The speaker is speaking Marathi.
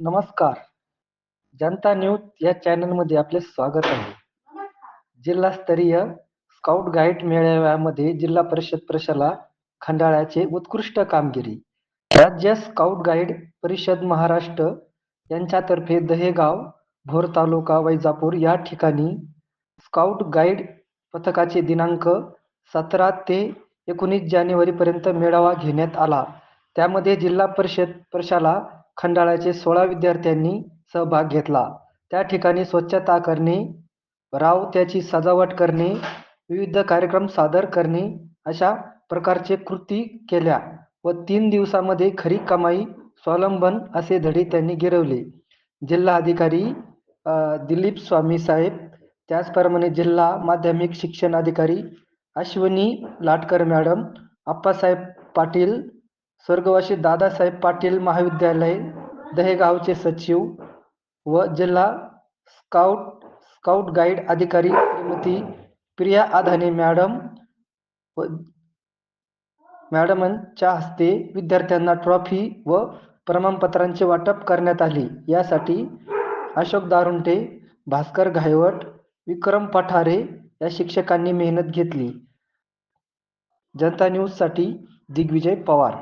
नमस्कार. जनता न्यूज या चॅनलमध्ये आपले स्वागत आहे. जिल्हास्तरीय स्काउट गाईड मेळाव्यामध्ये जिल्हा परिषद प्रशाला खंडाळ्याचे उत्कृष्ट कामगिरी. राज्य स्काउट गाईड परिषद महाराष्ट्र यांच्यातर्फे दहेगाव भोर तालुका वैजापूर या ठिकाणी स्काउट गाईड पथकाचे दिनांक सतरा ते एकोणीस जानेवारीपर्यंत मेळावा घेण्यात आला. त्यामध्ये जिल्हा परिषद प्रशाला खंडाळ्याचे सोळा विद्यार्थ्यांनी सहभाग घेतला. त्या ठिकाणी स्वच्छता करणे राव त्याची सजावट करणे विविध कार्यक्रम सादर करणे अशा प्रकारचे कृती केल्या व तीन दिवसामध्ये खरी कमाई स्वावलंबन असे धडे त्यांनी गिरवले. जिल्हा अधिकारी दिलीप स्वामी साहेब त्याचप्रमाणे जिल्हा माध्यमिक शिक्षण अधिकारी अश्विनी लाटकर मॅडम आप्पासाहेब पाटील स्वर्गवासी दादासाहेब पाटील महाविद्यालय दहेगावचे सचिव व जिल्हा स्काउट स्काउट गाईड अधिकारी श्रीमती प्रिया आधाने मॅडम व मॅडमांच्या हस्ते विद्यार्थ्यांना ट्रॉफी व प्रमाणपत्रांचे वाटप करण्यात आले. यासाठी अशोक दारुंटे भास्कर घायवट विक्रम पठारे या शिक्षकांनी मेहनत घेतली. जनता न्यूजसाठी दिग्विजय पवार.